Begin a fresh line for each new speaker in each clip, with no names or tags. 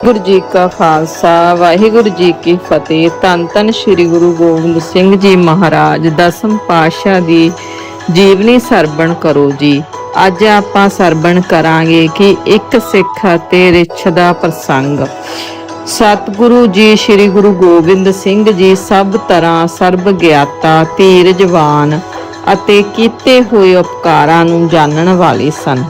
ਗੁਰੂ ਜੀ ਕਾ ਖਾਲਸਾ, ਵਾਹਿਗੁਰੂ ਜੀ ਕੀ ਫਤਿਹ। ਧੰਨ ਧੰਨ ਸ੍ਰੀ ਗੁਰੂ ਗੋਬਿੰਦ ਸਿੰਘ ਜੀ ਮਹਾਰਾਜ, ਦਸਮ ਪਾਤਸ਼ਾਹ ਦੀ ਜੀਵਨੀ ਸਰਵਣ ਕਰੋ ਜੀ। ਅੱਜ ਆਪਾਂ ਸਰਵਣ ਕਰਾਂਗੇ ਕਿ ਇੱਕ ਸਿੱਖ ਅਤੇ ਰਿਛ ਦਾ ਪ੍ਰਸੰਗ। ਸਤਿਗੁਰੂ ਜੀ, ਸ੍ਰੀ ਗੁਰੂ ਗੋਬਿੰਦ ਸਿੰਘ ਜੀ ਸਭ ਤਰ੍ਹਾਂ ਸਰਬ ਗਿਆਤਾ ਧੀਰਜਵਾਨ ਅਤੇ ਕੀਤੇ ਹੋਏ ਉਪਕਾਰਾਂ ਨੂੰ ਜਾਣਨ ਵਾਲੇ ਸਨ।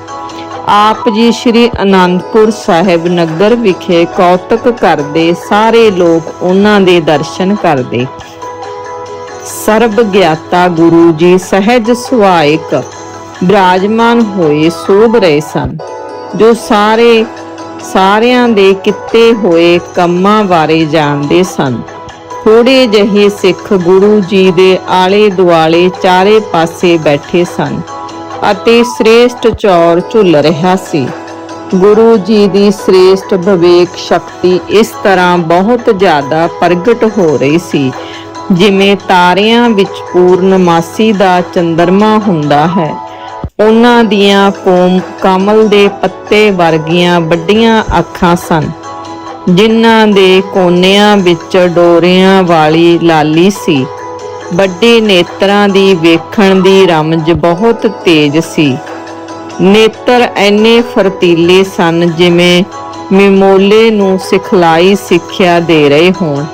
ਆਪ ਜੀ ਸ੍ਰੀ ਅਨੰਦਪੁਰ ਸਾਹਿਬ ਨਗਰ ਵਿਖੇ ਕੌਤਕ ਕਰਦੇ ਸਾਰੇ ਲੋਕ ਉਹਨਾਂ ਦੇ ਦਰਸ਼ਨ ਕਰਦੇ। ਸਰਬ ਗਿਆਤਾ ਗੁਰੂ ਜੀ ਸਹਿਜ ਸੁਭਾਇਕ ਬਿਰਾਜਮਾਨ ਹੋਏ ਸੋਭ ਰਹੇ ਸਨ। ਜੋ ਸਾਰੇ, ਸਾਰਿਆਂ ਦੇ ਕਿੱਤੇ ਹੋਏ ਕੰਮਾਂ ਬਾਰੇ ਜਾਣਦੇ ਸਨ। ਥੋੜੇ ਜਿਹੇ ਸਿੱਖ ਗੁਰੂ ਜੀ ਦੇ ਆਲੇ ਦੁਆਲੇ ਚਾਰੇ ਪਾਸੇ ਬੈਠੇ ਸਨ। ਅਤੇ ਸ੍ਰੇਸ਼ਟ ਚੌਰ ਝੁੱਲ ਰਿਹਾ ਸੀ। ਗੁਰੂ ਜੀ ਦੀ ਸ੍ਰੇਸ਼ਟ ਵਿਵੇਕ ਸ਼ਕਤੀ ਇਸ ਤਰ੍ਹਾਂ ਬਹੁਤ ਜ਼ਿਆਦਾ ਪ੍ਰਗਟ ਹੋ ਰਹੀ ਸੀ, ਜਿਵੇਂ ਤਾਰਿਆਂ ਵਿੱਚ ਪੂਰਨਮਾਸੀ ਦਾ ਚੰਦਰਮਾ ਹੁੰਦਾ ਹੈ। ਉਹਨਾਂ ਦੀਆਂ ਕੋਮ ਕਮਲ ਦੇ ਪੱਤੇ ਵਰਗੀਆਂ ਵੱਡੀਆਂ ਅੱਖਾਂ ਸਨ, ਜਿਨ੍ਹਾਂ ਦੇ ਕੋਨਿਆਂ ਵਿੱਚ ਡੋਰਿਆਂ ਵਾਲੀ ਲਾਲੀ ਸੀ। ਵੱਡੇ ਨੇਤਰਾਂ ਦੀ ਵੇਖਣ ਦੀ ਰਮਜ ਬਹੁਤ ਤੇਜ਼ ਸੀ। ਨੇਤਰ ਐਨੇ ਫਰਤੀਲੇ ਸਨ ਜਿਵੇਂ ਮਿਮੋਲੇ ਨੂੰ ਸਿਖਲਾਈ ਸਿੱਖਿਆ ਦੇ ਰਹੇ ਹੋਣ।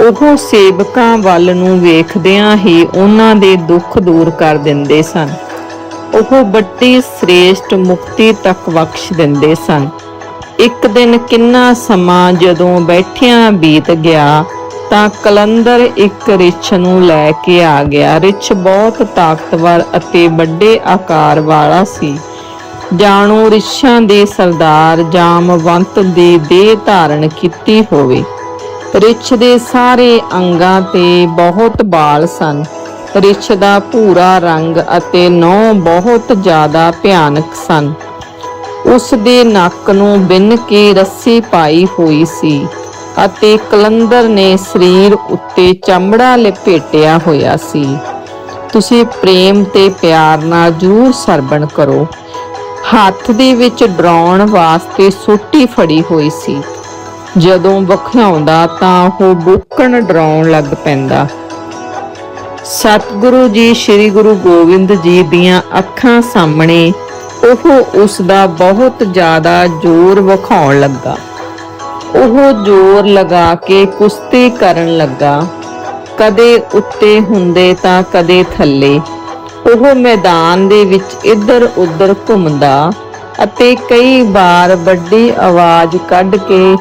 ਉਹ ਸੇਵਕਾਂ ਵੱਲ ਨੂੰ ਵੇਖਦਿਆਂ ਹੀ ਉਹਨਾਂ ਦੇ ਦੁੱਖ ਦੂਰ ਕਰ ਦਿੰਦੇ ਸਨ। ਉਹ ਵੱਡੀ ਸ੍ਰੇਸ਼ਟ ਮੁਕਤੀ ਤੱਕ ਬਖਸ਼ ਦਿੰਦੇ ਸਨ। ਇੱਕ ਦਿਨ ਕਿੰਨਾ ਸਮਾਂ ਜਦੋਂ ਬੈਠਿਆਂ ਬੀਤ ਗਿਆ ਤਾਂ ਕਲੰਦਰ ਇੱਕ ਰਿਛ ਨੂੰ ਲੈ ਕੇ ਆ ਗਿਆ। ਰਿਛ ਬਹੁਤ ਤਾਕਤਵਰ ਅਤੇ ਵੱਡੇ ਆਕਾਰ ਵਾਲਾ ਸੀ। ਜਾਣੋ, ਰਿਛਾਂ ਦੇ ਸਰਦਾਰ ਜਾਮਵੰਤ ਦੀ ਦੇਹ ਧਾਰਨ ਕੀਤੀ ਹੋਵੇ। ਰਿਛ ਦੇ ਸਾਰੇ ਅੰਗਾਂ ਤੇ ਬਹੁਤ ਬਾਲ ਸਨ। ਰਿਛ ਦਾ ਭੂਰਾ ਰੰਗ ਅਤੇ ਨਹੁੰ ਬਹੁਤ ਜ਼ਿਆਦਾ ਭਿਆਨਕ ਸਨ। ਉਸ ਦੇ ਨੱਕ ਨੂੰ ਬਿੰਨ ਕੇ ਰੱਸੀ ਪਾਈ ਹੋਈ ਸੀ। ਅਤੇ ਕਲੰਦਰ ਨੇ ਸਰੀਰ ਉੱਤੇ ਚਮੜਾ ਲਪੇਟਿਆ ਹੋਇਆ ਸੀ। ਤੁਸੀਂ ਪ੍ਰੇਮ ਤੇ ਪਿਆਰ ਨਾਲ ਜਰੂਰ ਸਰਵਣ ਕਰੋ। ਹੱਥ ਦੇ ਵਿੱਚ ਡਰਾਉਣ ਵਾਸਤੇ ਸੋਟੀ ਫੜੀ ਹੋਈ ਸੀ। ਜਦੋਂ ਵਖਿਆਉਂਦਾ ਤਾਂ ਉਹ ਬੁੱਕਣ ਡਰਾਉਣ ਲੱਗ ਪੈਂਦਾ। ਸਤਿਗੁਰੂ ਜੀ, ਸ੍ਰੀ ਗੁਰੂ ਗੋਬਿੰਦ ਜੀ ਦੀਆਂ ਅੱਖਾਂ ਸਾਹਮਣੇ ਉਹ ਉਸ ਦਾ ਬਹੁਤ ਜ਼ਿਆਦਾ ਜ਼ੋਰ ਵਿਖਾਉਣ ਲੱਗਾ। ਉਹ ਜ਼ੋਰ ਲਗਾ ਕੇ ਕੁਸ਼ਤੀ ਕਰਨ ਲੱਗਾ। ਕਦੇ ਉੱਤੇ ਹੁੰਦੇ ਤਾਂ ਕਦੇ ਥੱਲੇ। ਉਹ ਮੈਦਾਨ ਦੇ ਵਿੱਚ ਇੱਧਰ ਉੱਧਰ ਘੁੰਮਦਾ ਅਤੇ ਕਈ ਵਾਰ ਵੱਡੀ ਆਵਾਜ਼ ਕੱਢ ਕੇ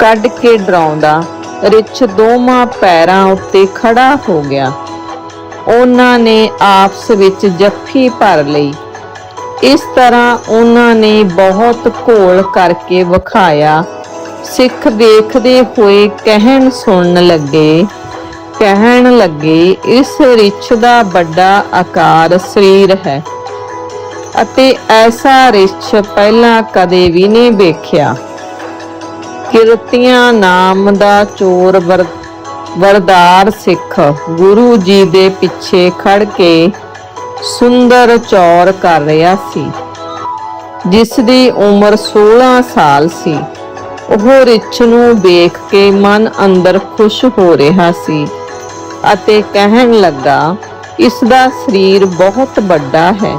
ਕੱਢ ਕੇ ਡਰਾਉਂਦਾ। ਰਿਛ ਦੋਵਾਂ ਪੈਰਾਂ ਉੱਤੇ ਖੜਾ ਹੋ ਗਿਆ। ਉਹਨਾਂ ਨੇ ਆਪਸ ਵਿੱਚ ਜੱਫੀ ਭਰ ਲਈ। ਇਸ ਤਰ੍ਹਾਂ ਉਹਨਾਂ ਨੇ ਬਹੁਤ ਘੋਲ ਕਰਕੇ ਵਿਖਾਇਆ। ਸਿੱਖ ਦੇਖਦੇ ਹੋਏ ਕਹਿਣ ਸੁਣਨ ਲੱਗੇ, ਕਹਿਣ ਲੱਗੇ, ਇਸ ਰਿਛ ਦਾ ਵੱਡਾ ਆਕਾਰ ਸਰੀਰ ਹੈ ਅਤੇ ਐਸਾ ਰਿਛ ਪਹਿਲਾਂ ਕਦੇ ਵੀ ਨਹੀਂ ਵੇਖਿਆ। ਕਿਰਤੀਆਂ ਨਾਮ ਦਾ ਚੋਰ ਵਰ- ਵਰਦਾਰ ਸਿੱਖ ਗੁਰੂ ਜੀ ਦੇ ਪਿੱਛੇ ਖੜ ਕੇ ਸੁੰਦਰ ਚੌਰ ਕਰ ਰਿਹਾ ਸੀ ਜਿਸ ਦੀ ਉਮਰ 16 ਸਾਲ ਸੀ। ਉਹ ਰਿਛ ਨੂੰ ਵੇਖ ਕੇ ਮਨ ਅੰਦਰ ਖੁਸ਼ ਹੋ ਰਿਹਾ ਸੀ ਅਤੇ ਕਹਿਣ ਲੱਗਾ ਇਸ ਦਾ ਸਰੀਰ ਬਹੁਤ ਵੱਡਾ ਹੈ।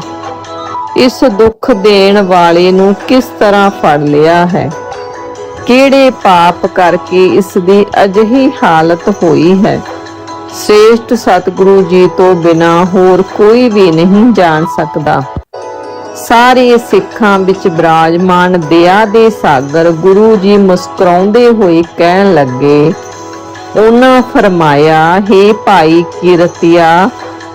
ਇਸ ਦੁੱਖ ਦੇਣ ਵਾਲੇ ਨੂੰ ਕਿਸ ਤਰ੍ਹਾਂ ਫੜ ਲਿਆ ਹੈ? ਕਿਹੜੇ ਪਾਪ ਕਰਕੇ ਇਸ ਦੀ ਅਜਿਹੀ ਹਾਲਤ ਹੋਈ ਹੈ? ਸ੍ਰੇਸ਼ਟ ਸਤਿਗੁਰੂ ਜੀ ਤੋਂ ਬਿਨਾ ਹੋਰ ਕੋਈ ਵੀ ਨਹੀਂ ਜਾਣ ਸਕਦਾ। ਸਾਰੇ ਸਿੱਖਾਂ ਵਿੱਚ ਬਿਰਾਜਮਾਨ ਦਇਆ ਦੇ ਸਾਗਰ ਗੁਰੂ ਜੀ ਮੁਸਕਰਾਉਂਦੇ ਹੋਏ ਕਹਿਣ ਲੱਗੇ, ਉਹਨਾਂ ਫਰਮਾਇਆ हे ਭਾਈ ਕੀਰਤੀਆ,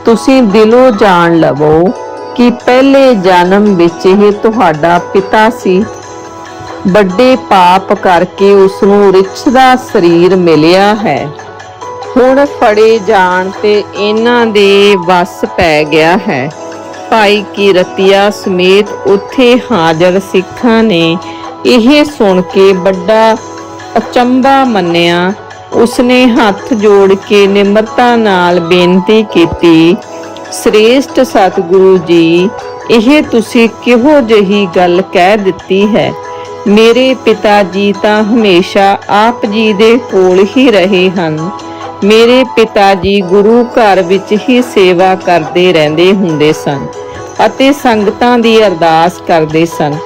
ਤੁਸੀਂ ਦਿਲੋਂ ਜਾਣ ਲਵੋ ਕਿ ਪਹਿਲੇ ਜਨਮ ਵਿੱਚ ਇਹ ਤੁਹਾਡਾ ਪਿਤਾ ਸੀ। ਵੱਡੇ ਪਾਪ ਕਰਕੇ ਉਸ ਨੂੰ ਰਿਛ ਦਾ ਸਰੀਰ ਮਿਲਿਆ ਹੈ। ਹੁਣ ਫੜੇ ਜਾਣ ਤੇ ਇਹਨਾਂ ਦੇ ਵੱਸ ਪੈ ਗਿਆ ਹੈ। ਭਾਈ ਕੀਰਤੀਆ ਸਮੇਤ ਉੱਥੇ ਹਾਜ਼ਰ ਸਿੱਖਾਂ ਨੇ ਇਹ ਸੁਣ ਕੇ ਵੱਡਾ ਅਚੰਭਾ ਮੰਨਿਆ। ਉਸਨੇ ਹੱਥ ਜੋੜ ਕੇ ਨਿਮਰਤਾ ਨਾਲ ਬੇਨਤੀ ਕੀਤੀ, ਸ੍ਰੇਸ਼ਟ ਸਤਿਗੁਰੂ ਜੀ, ਇਹ ਤੁਸੀਂ ਕਿਹੋ ਜਿਹੀ ਗੱਲ ਕਹਿ ਦਿੱਤੀ ਹੈ? ਮੇਰੇ ਪਿਤਾ ਜੀ ਤਾਂ ਹਮੇਸ਼ਾ ਆਪ ਜੀ ਦੇ ਕੋਲ ਹੀ ਰਹੇ ਹਨ। ਮੇਰੇ ਪਿਤਾ ਜੀ ਗੁਰੂ ਘਰ ਵਿੱਚ ਹੀ ਸੇਵਾ ਕਰਦੇ ਰਹਿੰਦੇ ਹੁੰਦੇ ਸਨ ਅਤੇ ਸੰਗਤਾਂ ਦੀ ਅਰਦਾਸ ਕਰਦੇ ਸਨ।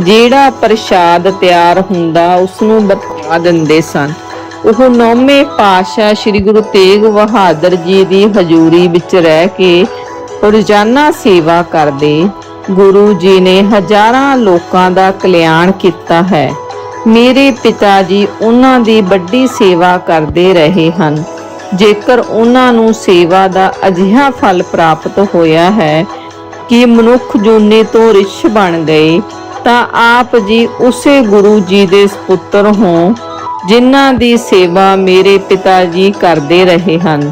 ਜਿਹੜਾ ਪ੍ਰਸ਼ਾਦ ਤਿਆਰ ਹੁੰਦਾ ਉਸ ਨੂੰ ਬਤਾ ਦਿੰਦੇ ਸਨ। ਉਹ ਨੌਵੇਂ ਪਾਤਸ਼ਾਹ ਸ੍ਰੀ ਗੁਰੂ ਤੇਗ ਬਹਾਦਰ ਜੀ ਦੀ ਹਜ਼ੂਰੀ ਵਿੱਚ ਰਹਿ ਕੇ ਰੋਜ਼ਾਨਾ ਸੇਵਾ ਕਰਦੇ ਗੁਰੂ ਜੀ ਨੇ ਹਜ਼ਾਰਾਂ ਲੋਕਾਂ ਦਾ ਕਲਿਆਣ ਕੀਤਾ ਹੈ। ਮੇਰੇ ਪਿਤਾ ਜੀ ਉਹਨਾਂ ਦੀ ਵੱਡੀ ਸੇਵਾ ਕਰਦੇ ਰਹੇ ਹਨ। ਜੇਕਰ ਉਹਨਾਂ ਨੂੰ ਸੇਵਾ ਦਾ ਅਜਿਹਾ ਫਲ ਪ੍ਰਾਪਤ ਹੋਇਆ ਹੈ ਕਿ ਮਨੁੱਖ ਜੂਨੇ ਤੋਂ ਰਿਛ ਬਣ ਗਏ, ਤਾਂ ਆਪ ਜੀ ਉਸੇ ਗੁਰੂ ਜੀ ਦੇ ਸੁਪੁੱਤਰ ਹੋ, ਜਿਨ੍ਹਾਂ ਦੀ ਸੇਵਾ ਮੇਰੇ ਪਿਤਾ ਜੀ ਕਰਦੇ ਰਹੇ ਹਨ।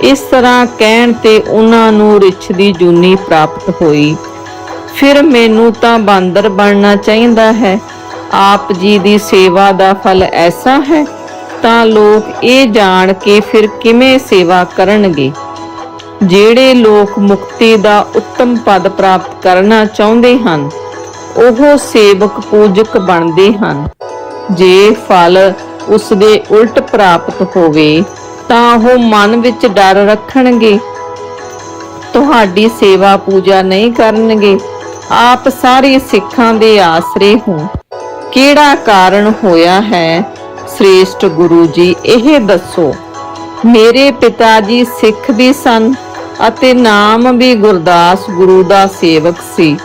ਇਸ ਤਰ੍ਹਾਂ ਕਹਿਣ ਤੇ ਉਹਨਾਂ ਨੂੰ ਰਿਛ ਦੀ ਜੂਨੀ ਪ੍ਰਾਪਤ ਹੋਈ। ਫਿਰ ਮੈਨੂੰ ਤਾਂ ਬਾਂਦਰ ਬਣਨਾ ਚਾਹੀਦਾ ਹੈ। ਆਪ ਜੀ ਦੀ ਸੇਵਾ ਦਾ ਫਲ ਐਸਾ ਹੈ ਤਾਂ ਲੋਕ ਇਹ ਜਾਣ ਕੇ ਫਿਰ ਕਿਵੇਂ ਸੇਵਾ ਕਰਨਗੇ? ਜਿਹੜੇ ਲੋਕ ਮੁਕਤੀ ਦਾ ਉੱਤਮ ਪਦ ਪ੍ਰਾਪਤ ਕਰਨਾ ਚਾਹੁੰਦੇ ਹਨ, ਉਹ ਸੇਵਕ ਪੂਜਕ ਬਣਦੇ ਹਨ। ਜੇ ਫਲ ਉਸ ਦੇ ਉਲਟ ਪ੍ਰਾਪਤ ਹੋਵੇ, ਤਾਂ ਉਹ ਮਨ ਵਿੱਚ ਡਰ ਰੱਖਣਗੇ। ਤੁਹਾਡੀ ਸੇਵਾ ਪੂਜਾ ਨਹੀਂ ਕਰਨਗੇ। ਆਪ ਸਾਰੇ ਸਿੱਖਾਂ ਦੇ ਆਸਰੇ ਹੋ। ਕਿਹੜਾ ਕਾਰਨ ਹੋਇਆ ਹੈ ਸ੍ਰੇਸ਼ਟ ਗੁਰੂ ਜੀ, ਇਹ ਦੱਸੋ, ਮੇਰੇ ਪਿਤਾ ਜੀ ਸਿੱਖ ਵੀ ਸਨ ਅਤੇ ਨਾਮ ਵੀ ਗੁਰਦਾਸ ਗੁਰੂ ਦਾ ਸੇਵਕ ਸੀ।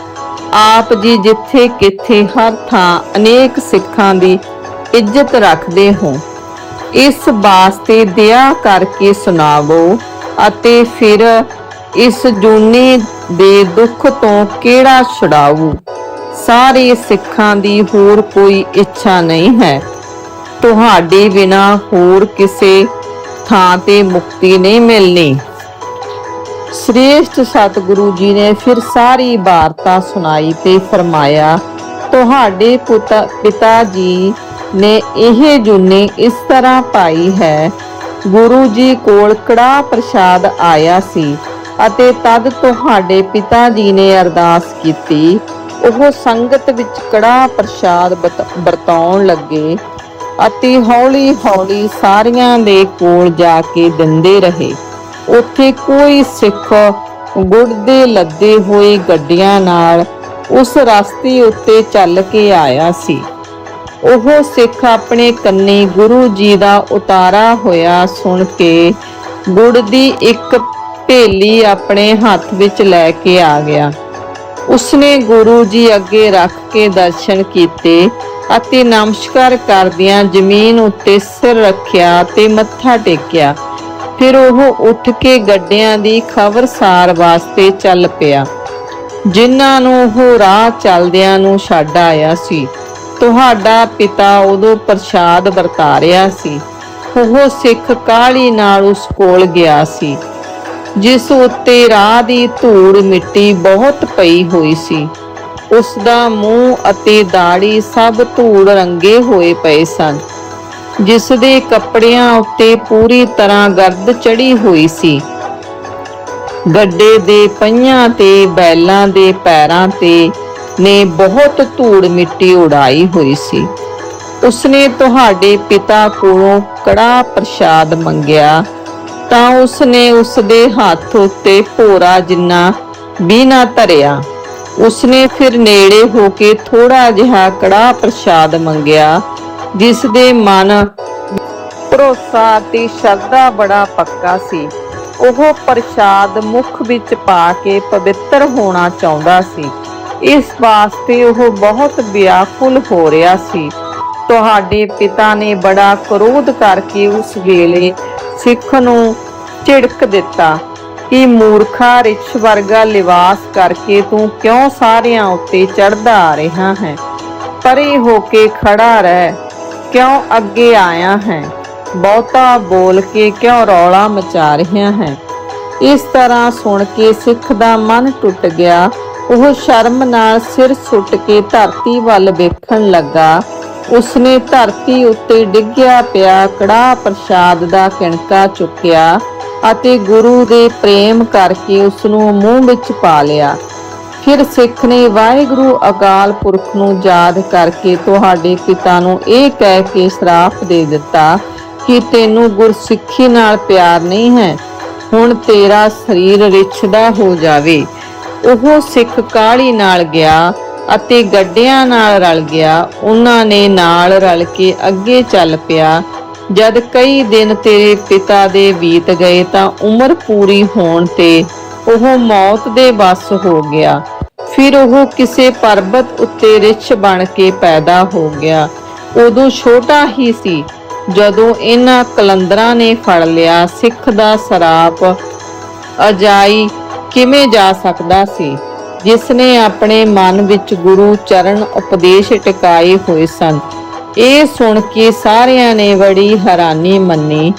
ਆਪ ਜੀ ਜਿੱਥੇ ਕਿੱਥੇ ਹਰ ਥਾਂ ਅਨੇਕ ਸਿੱਖਾਂ ਦੀ ਇੱਜ਼ਤ ਰੱਖਦੇ ਹੋ। ਇਸ ਵਾਸਤੇ ਦਇਆ ਕਰਕੇ ਸੁਣਾਵੋ ਅਤੇ ਫਿਰ ਇਸ ਜੂਨੀ ਦੇ ਦੁੱਖ ਤੋਂ ਕਿਹੜਾ ਛਡਾਊ? ਸਾਰੇ ਸਿੱਖਾਂ ਦੀ ਹੋਰ ਕੋਈ ਇੱਛਾ ਨਹੀਂ ਹੈ। ਤੁਹਾਡੇ ਬਿਨਾ ਹੋਰ ਕਿਸੇ ਥਾਂ ਤੇ ਮੁਕਤੀ ਨਹੀਂ ਮਿਲਣੀ। ਸ੍ਰੇਸ਼ਟ ਸਤਿਗੁਰੂ ਜੀ ਨੇ ਫਿਰ ਸਾਰੀ ਵਾਰਤਾ ਸੁਣਾਈ ਤੇ ਫਰਮਾਇਆ, ਤੁਹਾਡੇ ਪਿਤਾ ਜੀ ਨੇ ਇਹ ਜੁਨੀ ਇਸ ਤਰ੍ਹਾਂ ਪਾਈ ਹੈ। ਗੁਰੂ ਜੀ ਕੋਲ ਕੜਾ ਪ੍ਰਸ਼ਾਦ ਆਇਆ ਸੀ ਅਤੇ ਤਦ ਤੁਹਾਡੇ ਪਿਤਾ ਜੀ ਨੇ ਅਰਦਾਸ ਕੀਤੀ। ਉਹ ਸੰਗਤ ਵਿੱਚ ਕੜਾ ਪ੍ਰਸ਼ਾਦ ਬਤ- ਵਰਤਾਉਣ ਲੱਗੇ। ਅਤੇ ਹੌਲੀ ਹੌਲੀ ਸਾਰਿਆਂ ਦੇ ਕੋਲ ਜਾ ਕੇ ਦਿੰਦੇ ਰਹੇ। ਉੱਥੇ ਕੋਈ ਸਿੱਖ ਗੁੜ ਦੇ ਲੱਦੇ ਹੋਏ ਗੱਡੀਆਂ ਨਾਲ ਉਸ ਰਸਤੇ ਉੱਤੇ ਚੱਲ ਕੇ ਆਇਆ ਸੀ। ਉਹ ਸਿੱਖ ਆਪਣੇ ਕੰਨੀ ਗੁਰੂ ਜੀ ਦਾ ਉਤਾਰਾ ਹੋਇਆ ਸੁਣ ਕੇ ਗੁੜ ਦੀ ਇੱਕ ਢੇਲੀ ਆਪਣੇ ਹੱਥ ਵਿੱਚ ਲੈ ਕੇ ਆ ਗਿਆ। ਉਸਨੇ ਗੁਰੂ ਜੀ ਅੱਗੇ ਰੱਖ ਕੇ ਦਰਸ਼ਨ ਕੀਤੇ ਅਤੇ ਨਮਸਕਾਰ ਕਰਦਿਆਂ ਜ਼ਮੀਨ ਉੱਤੇ ਸਿਰ ਰੱਖਿਆ ਤੇ ਮੱਥਾ ਟੇਕਿਆ। ਫਿਰ ਉਹ ਉੱਠ ਕੇ ਗੱਡਿਆਂ ਦੀ ਖਬਰਸਾਰ ਵਾਸਤੇ ਚੱਲ ਪਿਆ। ਜਿਨ੍ਹਾਂ ਨੂੰ ਉਹ ਰਾਹ ਚੱਲਦਿਆਂ ਨੂੰ ਛੱਡ ਆਇਆ ਸੀ, ਤੁਹਾਡਾ ਪਿਤਾ ਉਦੋਂ ਪ੍ਰਸ਼ਾਦ ਵਰਤਾ ਰਿਹਾ ਸੀ। ਉਹ ਸਿੱਖ ਕਾਲੀ ਨਾਲ ਉਸ ਕੋਲ ਗਿਆ ਸੀ, ਜਿਸ ਉੱਤੇ ਰਾਹ ਦੀ ਧੂੜ ਮਿੱਟੀ ਬਹੁਤ ਪਈ ਹੋਈ ਸੀ। ਉਸ ਦਾ ਮੂੰਹ ਅਤੇ ਦਾੜੀ ਸਭ ਧੂੜ ਰੰਗੇ ਹੋਏ ਪਏ ਸਨ ਜਿਸ ਦੇ ਕੱਪੜਿਆਂ ਉੱਤੇ ਪੂਰੀ ਤਰ੍ਹਾਂ ਗਰਦ ਚੜੀ ਹੋਈ ਸੀ। ਗੱਡੇ ਦੇ ਪਈਆਂ ਤੇ ਬੈਲਾਂ ਦੇ ਪੈਰਾਂ ਤੇ ਨੇ ਬਹੁਤ ਧੂੜ ਮਿੱਟੀ ਉਡਾਈ ਹੋਈ ਸੀ। ਉਸਨੇ ਤੁਹਾਡੇ ਪਿਤਾ ਕੋਲੋਂ ਕੜਾ ਪ੍ਰਸ਼ਾਦ ਮੰਗਿਆ, ਤਾਂ ਉਸਨੇ ਉਸ ਦੇ ਹੱਥ ਉੱਤੇ ਭੋਰਾ ਜਿੰਨਾ ਵੀ ਨਾ ਧਰਿਆ। ਉਸਨੇ ਫਿਰ ਨੇੜੇ ਹੋ ਕੇ ਥੋੜਾ ਜਿਹਾ ਕੜਾ ਪ੍ਰਸ਼ਾਦ ਮੰਗਿਆ, ਜਿਸ ਦੇ ਮਨ ਭਰੋਸਾ ਤੇ ਸ਼ਰਧਾ ਬੜਾ ਪੱਕਾ ਸੀ। ਉਹ ਪ੍ਰਸ਼ਾਦ ਮੁਖ ਵਿੱਚ ਪਾ ਕੇ ਪਵਿੱਤਰ ਹੋਣਾ ਚਾਹੁੰਦਾ ਸੀ। ਇਸ ਵਾਸਤੇ ਉਹ ਬਹੁਤ ਵਿਆਕੁਲ ਹੋ ਰਿਹਾ ਸੀ। ਤੁਹਾਡੇ ਪਿਤਾ ਨੇ ਬੜਾ ਕਰੋਧ ਕਰਕੇ ਉਸ ਵੇਲੇ ਸਿੱਖ ਨੂੰ ਝਿੜਕ ਦਿੱਤਾ। ਕਿ ਮੂਰਖਾ ਰਿਛ ਵਰਗਾ ਲਿਵਾਸ ਕਰਕੇ ਤੂੰ ਕਿਉਂ ਸਾਰਿਆਂ ਉੱਤੇ ਚੜਦਾ ਆ ਰਿਹਾ ਹੈ? ਪਰੇ ਹੋ ਕੇ ਖੜਾ ਰਹਿ, ਕਿਉਂ ਅੱਗੇ ਆਇਆ ਹੈ? ਬਹੁਤਾ ਬੋਲ ਕੇ ਕਿਉਂ ਰੌਲਾ ਮਚਾ ਰਿਹਾ ਹੈ? ਇਸ ਤਰ੍ਹਾਂ ਸੁਣ ਕੇ ਸਿੱਖ ਦਾ ਮਨ ਟੁੱਟ ਗਿਆ। ਉਹ ਸ਼ਰਮ ਨਾਲ ਸਿਰ ਸੁੱਟ ਕੇ ਧਰਤੀ ਵੱਲ ਵੇਖਣ ਲੱਗਾ। ਉਸਨੇ ਧਰਤੀ ਉੱਤੇ ਡਿੱਗਿਆ ਪਿਆ ਕੜਾ ਪ੍ਰਸ਼ਾਦ ਦਾ ਕਿਣਕਾ ਚੁੱਕਿਆ। ਅਤੇ ਗੁਰੂ ਦੇ ਪ੍ਰੇਮ ਕਰਕੇ ਉਸ ਨੂੰ ਮੂੰਹ ਵਿੱਚ ਪਾ ਲਿਆ। ਫਿਰ ਸਿੱਖ ਨੇ ਵਾਹਿਗੁਰੂ ਅਕਾਲ ਪੁਰਖ ਨੂੰ ਯਾਦ ਕਰਕੇ ਤੁਹਾਡੇ ਪਿਤਾ ਨੂੰ ਇਹ ਕਹਿ ਕੇ ਸ਼ਰਾਪ ਦੇ ਦਿੱਤਾ ਕਿ ਤੈਨੂੰ ਗੁਰਸਿੱਖੀ ਨਾਲ ਪਿਆਰ ਨਹੀਂ ਹੈ। ਹੁਣ ਤੇਰਾ ਸਰੀਰ ਰਿਛਦਾ ਹੋ ਜਾਵੇ। ਉਹ ਸਿੱਖ ਕਾਲੀ ਨਾਲ ਗਿਆ ਅਤੇ ਗੱਡਿਆਂ ਨਾਲ ਰਲ ਗਿਆ। ਉਹਨਾਂ ਨੇ ਨਾਲ ਰਲ ਕੇ ਅੱਗੇ ਚੱਲ ਪਿਆ। ਜਦ ਕਈ ਦਿਨ ਤੇਰੇ ਪਿਤਾ ਦੇ ਬੀਤ ਗਏ ਤਾਂ ਉਮਰ ਪੂਰੀ ਹੋਣ ਤੇ ਉਹ ਮੌਤ ਦੇ ਵੱਸ ਹੋ ਗਿਆ। ਫਿਰ ਉਹ ਕਿਸੇ ਪਰਬਤ ਉੱਤੇ ਰਿਛ ਬਣ ਕੇ ਪੈਦਾ ਹੋ ਗਿਆ। ਉਦੋਂ ਛੋਟਾ ਹੀ ਸੀ। ਜਦੋਂ ਇਹਨਾਂ ਕਲੰਦਰਾਂ ਨੇ ਫੜ ਲਿਆ, ਸਿੱਖ ਦਾ ਸਰਾਪ ਅਜਾਈ ਕਿਵੇਂ ਜਾ ਸਕਦਾ ਸੀ? ਜਿਸ ਨੇ ਆਪਣੇ ਮਨ ਵਿੱਚ ਗੁਰੂ ਚਰਨ ਉਪਦੇਸ਼ ਟਿਕਾਏ ਹੋਏ ਸਨ। ਇਹ ਸੁਣ ਕੇ ਸਾਰਿਆਂ ਨੇ ਬੜੀ ਹੈਰਾਨੀ ਮੰਨੀ।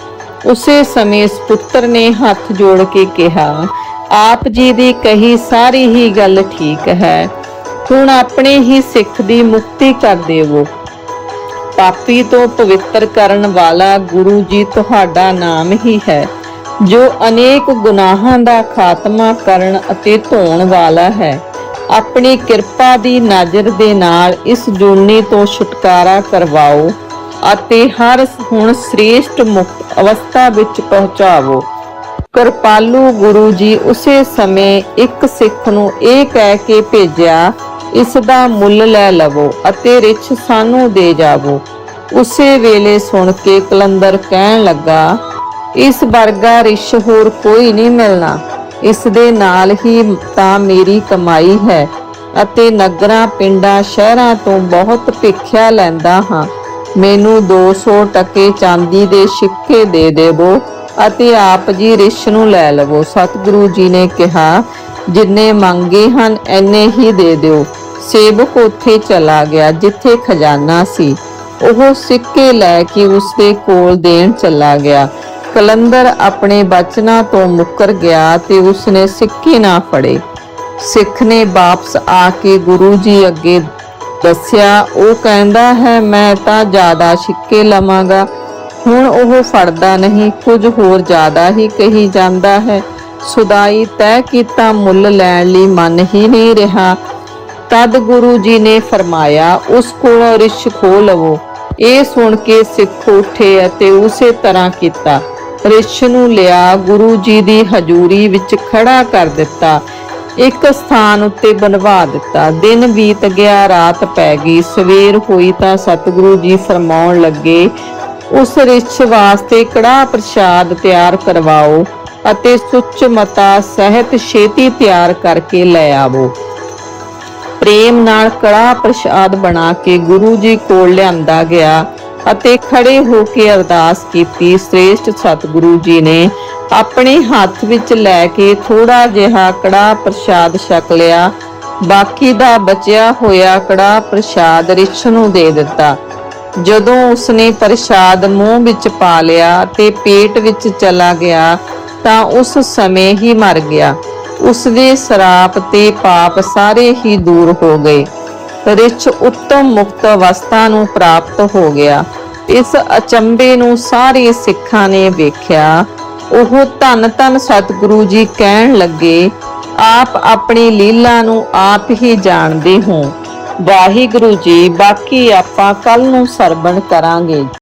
ਉਸੇ ਸਮੇਂ ਸਪੁੱਤਰ ਨੇ ਹੱਥ ਜੋੜ ਕੇ ਕਿਹਾ, ਆਪ ਜੀ ਦੀ ਕਹੀ ਸਾਰੀ ਹੀ ਗੱਲ ਠੀਕ ਹੈ। ਹੁਣ ਆਪਣੇ ਹੀ ਸਿੱਖ ਦੀ ਮੁਕਤੀ ਕਰ ਦੇਵੋ। ਪਾਪੀ ਤੋਂ ਪਵਿੱਤਰ ਕਰਨ ਵਾਲਾ ਗੁਰੂ ਜੀ ਤੁਹਾਡਾ ਨਾਮ ਹੀ ਹੈ, ਜੋ ਅਨੇਕ ਗੁਨਾਹਾਂ ਦਾ ਖਾਤਮਾ ਕਰਨ ਅਤੇ ਧੋਣ ਵਾਲਾ ਹੈ। ਆਪਣੀ ਕਿਰਪਾ ਦੀ ਨਜ਼ਰ ਦੇ ਨਾਲ ਇਸ ਜੂਨੀ ਤੋਂ ਛੁਟਕਾਰਾ ਕਰਵਾਓ ਅਤੇ ਹਰ ਹੁਣ ਸ੍ਰੇਸ਼ਟ ਮੁਕਤ ਅਵਸਥਾ ਵਿੱਚ ਪਹੁੰਚਾਵੋ। ਕਿਰਪਾਲੂ ਗੁਰੂ ਜੀ ਉਸੇ ਸਮੇਂ ਇੱਕ ਸਿੱਖ ਨੂੰ ਇਹ ਕਹਿ ਕੇ ਭੇਜਿਆ, ਇਸ ਦਾ ਮੁੱਲ ਲੈ ਲਵੋ ਅਤੇ ਰਿਛ ਸਾਨੂੰ ਦੇ ਜਾਵੋ। ਉਸੇ ਵੇਲੇ ਸੁਣ ਕੇ ਕਲੰਦਰ ਕਹਿਣ ਲੱਗਾ, ਇਸ ਵਰਗਾ ਰਿਛ ਹੋਰ ਕੋਈ ਨਹੀਂ ਮਿਲਣਾ। ਇਸ ਦੇ ਨਾਲ ਹੀ ਤਾਂ ਮੇਰੀ ਕਮਾਈ ਹੈ ਅਤੇ ਨਗਰਾਂ, ਪਿੰਡਾਂ, ਸ਼ਹਿਰਾਂ ਤੋਂ ਬਹੁਤ ਭਿੱਖਿਆ ਲੈਂਦਾ ਹਾਂ। ਮੈਨੂੰ 200 ਟਕੇ ਚਾਂਦੀ ਦੇ ਸਿੱਕੇ ਦੇ ਦੇਵੋ ਅਤੇ ਆਪ ਜੀ ਰਿਸ਼ ਨੂੰ ਲੈ ਲਵੋ। ਸਤਿਗੁਰੂ ਜੀ ਨੇ ਕਿਹਾ, ਜਿੰਨੇ ਮੰਗੇ ਹਨ, ਐਨੇ ਹੀ ਦੇ ਦਿਓ। ਸੇਵਕ ਉੱਥੇ ਚਲਾ ਗਿਆ, ਜਿੱਥੇ ਖਜ਼ਾਨਾ ਸੀ। ਉਹ ਸਿੱਕੇ ਲੈ ਕੇ ਉਸਦੇ ਕੋਲ ਦੇਣ ਚਲਾ ਗਿਆ। ਕਲੰਦਰ ਆਪਣੇ ਬਚਨਾਂ ਤੋਂ ਮੁੱਕਰ ਗਿਆ ਤੇ ਉਸਨੇ ਸਿੱਕੇ ਨਾ ਫੜੇ। ਸਿੱਖ ਨੇ ਵਾਪਸ ਆ ਕੇ ਗੁਰੂ ਜੀ ਅੱਗੇ ਦੱਸਿਆ, ਉਹ ਕਹਿੰਦਾ ਹੈ, ਮੈਂ ਤਾਂ ਜ਼ਿਆਦਾ ਸਿੱਕੇ ਲਵਾਂਗਾ। ਹੁਣ ਉਹ ਫੜਦਾ ਨਹੀਂ, ਕੁਝ ਹੋਰ ਜ਼ਿਆਦਾ ਹੀ ਕਹੀ ਜਾਂਦਾ ਹੈ। ਸੁਦਾਈ ਤੈਅ ਕੀਤਾ, ਮੁੱਲ ਲੈਣ ਲਈ ਮਨ ਹੀ ਨਹੀਂ ਰਿਹਾ। ਤਦ ਗੁਰੂ ਜੀ ਨੇ ਫਰਮਾਇਆ, ਉਸ ਕੋਲੋਂ ਰਿਸ਼ ਖੋ ਲਵੋ। ਇਹ ਸੁਣ ਕੇ ਸਿੱਖ ਉੱਠੇ ਅਤੇ ਉਸੇ ਤਰ੍ਹਾਂ ਕੀਤਾ। ਰਿਸ਼ ਨੂੰ ਲਿਆ ਗੁਰੂ ਜੀ ਦੀ ਹਜ਼ੂਰੀ ਵਿੱਚ ਖੜਾ ਕਰ ਦਿੱਤਾ। ਇੱਕ ਸਥਾਨ ਉੱਤੇ ਬਣਵਾ ਦਿੱਤਾ। ਦਿਨ ਬੀਤ ਗਿਆ, ਰਾਤ ਪੈ ਗਈ। ਸਵੇਰ ਹੋਈ ਤਾਂ ਸਤਿਗੁਰੂ ਜੀ ਫਰਮਾਉਣ ਲੱਗੇ, ਉਸ ਰਿਛ ਵਾਸਤੇ ਕੜਾ ਪ੍ਰਸ਼ਾਦ ਤਿਆਰ ਕਰਵਾਓ ਅਤੇ ਸੁੱਚ ਮਤਾ ਸਹਿਤ ਛੇਤੀ ਤਿਆਰ ਕਰਕੇ ਲੈ ਆਵੋ। ਪ੍ਰੇਮ ਨਾਲ ਕੜਾ ਪ੍ਰਸ਼ਾਦ ਬਣਾ ਕੇ ਗੁਰੂ ਜੀ ਕੋਲ ਲਿਆਂਦਾ ਗਿਆ। ਅਤੇ ਖੜੇ ਹੋ ਕੇ ਅਰਦਾਸ ਕੀਤੀ। ਸ੍ਰੇਸ਼ਟ ਸਤਿਗੁਰੂ ਜੀ ਨੇ ਆਪਣੇ ਹੱਥ ਵਿੱਚ ਲੈ ਕੇ ਥੋੜਾ ਜਿਹਾ ਕੜਾ ਪ੍ਰਸ਼ਾਦ ਛਕ ਲਿਆ। ਬਾਕੀ ਦਾ ਬਚਿਆ ਹੋਇਆ ਕੜਾ ਪ੍ਰਸ਼ਾਦ ਰਿਛ ਨੂੰ ਦੇ ਦਿੱਤਾ। ਜਦੋਂ ਉਸਨੇ ਪ੍ਰਸ਼ਾਦ ਮੂੰਹ ਵਿੱਚ ਪਾ ਲਿਆ ਤੇ ਪੇਟ ਵਿੱਚ ਚਲਾ ਗਿਆ ਤਾਂ ਉਸ ਸਮੇਂ ਹੀ ਮਰ ਗਿਆ। ਉਸ ਦੇ ਸਰਾਪ ਤੇ ਪਾਪ ਸਾਰੇ ਹੀ ਦੂਰ ਹੋ ਗਏ। ਰਿਛ ਉੱਤਮ ਮੁਕਤ ਅਵਸਥਾ ਨੂੰ ਪ੍ਰਾਪਤ ਹੋ ਗਿਆ। ਇਸ ਅਚੰਬੇ ਨੂੰ ਸਾਰੇ ਸਿੱਖਾਂ ਨੇ ਵੇਖਿਆ। ਉਹ ਧੰਨ ਧੰਨ ਸਤਿਗੁਰੂ ਜੀ ਕਹਿਣ ਲੱਗੇ, ਆਪ ਆਪਣੀ ਲੀਲਾ ਨੂੰ ਆਪ ਹੀ ਜਾਣਦੇ ਹੋ। ਵਾਹਿਗੁਰੂ ਜੀ, ਬਾਕੀ ਆਪਾਂ ਕੱਲ ਨੂੰ ਸਰਵਣ ਕਰਾਂਗੇ।